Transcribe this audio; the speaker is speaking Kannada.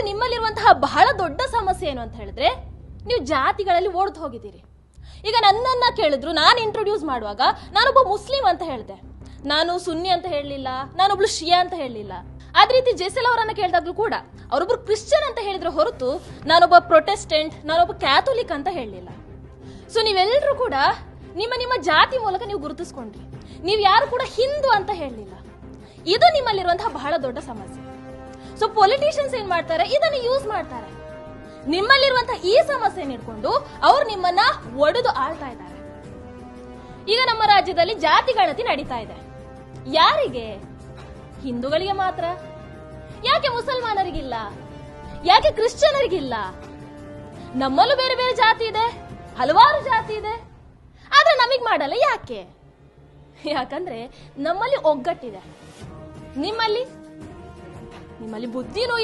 ಆದ್ರೆ ನಿಮ್ಮಲ್ಲಿರುವಂತಹ ಬಹಳ ದೊಡ್ಡ ಸಮಸ್ಯೆ ಏನು ಅಂತ ಹೇಳಿದ್ರೆ, ನೀವು ಜಾತಿಗಳಲ್ಲಿ ಓಡ್ದು ಹೋಗಿದ್ದೀರಿ. ಈಗ ನನ್ನನ್ನ ಕೇಳಿದ್ರು, ನಾನು ಇಂಟ್ರೊಡ್ಯೂಸ್ ಮಾಡುವಾಗ ನಾನೊಬ್ಬ ಮುಸ್ಲಿಂ ಅಂತ ಹೇಳಿದೆ. ನಾನು ಸುನ್ನಿ ಅಂತ ಹೇಳಲಿಲ್ಲ, ನಾನೊಬ್ಳು ಶಿಯಾ ಅಂತ ಹೇಳಲಿಲ್ಲ. ಅದೇ ರೀತಿ ಜೆಸೆಲ್ ಅವರನ್ನ ಕೇಳಿದಾಗ್ಲೂ ಕೂಡ, ಅವರೊಬ್ರು ಕ್ರಿಶ್ಚಿಯನ್ ಅಂತ ಹೇಳಿದ್ರೆ ಹೊರತು ನಾನೊಬ್ಬ ಪ್ರೊಟೆಸ್ಟೆಂಟ್ ನಾನೊಬ್ಬ ಕ್ಯಾಥೋಲಿಕ್ ಅಂತ ಹೇಳಲಿಲ್ಲ. ಸೊ ನೀವೆಲ್ಲರೂ ಕೂಡ ನಿಮ್ಮ ನಿಮ್ಮ ಜಾತಿ ಮೂಲಕ ನೀವು ಗುರುತಿಸ್ಕೊಂಡ್ರಿ. ನೀವು ಯಾರು ಕೂಡ ಹಿಂದೂ ಅಂತ ಹೇಳಲಿಲ್ಲ. ಇದು ನಿಮ್ಮಲ್ಲಿರುವಂತಹ ಬಹಳ ದೊಡ್ಡ ಸಮಸ್ಯೆ. ಸೊ ಪೊಲಿಟಿಷಿಯನ್ಸ್ ಏನ್ ಮಾಡ್ತಾರೆ? ಇದನ್ನು ಯೂಸ್ ಮಾಡ್ತಾರೆ. ನಿಮ್ಮಲ್ಲಿರುವಂತಹ ಈ ಸಮಸ್ಯೆ ಇಟ್ಕೊಂಡು ಅವ್ರು ನಿಮ್ಮನ್ನ ಒಡೆದು ಆಳ್ತಾ ಇದ್ದಾರೆ. ಈಗ ನಮ್ಮ ರಾಜ್ಯದಲ್ಲಿ ಜಾತಿ ಗಣತಿ ನಡೀತಾ ಇದೆ. ಯಾರಿಗೆ? ಹಿಂದೂಗಳಿಗೆ ಮಾತ್ರ. ಯಾಕೆ ಮುಸಲ್ಮಾನರಿಗಿಲ್ಲ? ಯಾಕೆ ಕ್ರಿಶ್ಚಿಯನರಿಗಿಲ್ಲ? ನಮ್ಮಲ್ಲೂ ಬೇರೆ ಬೇರೆ ಜಾತಿ ಇದೆ. ಹಲವಾರು ಜಾತಿ ಇದೆ. ಆದ್ರೆ ನಮಗ್ ಮಾಡಲ್ಲ ಯಾಕೆ? ಯಾಕಂದ್ರೆ ನಮ್ಮಲ್ಲಿ ಒಗ್ಗಟ್ಟಿದೆ. ನಿಮ್ಮಲ್ಲಿ? ma li bottino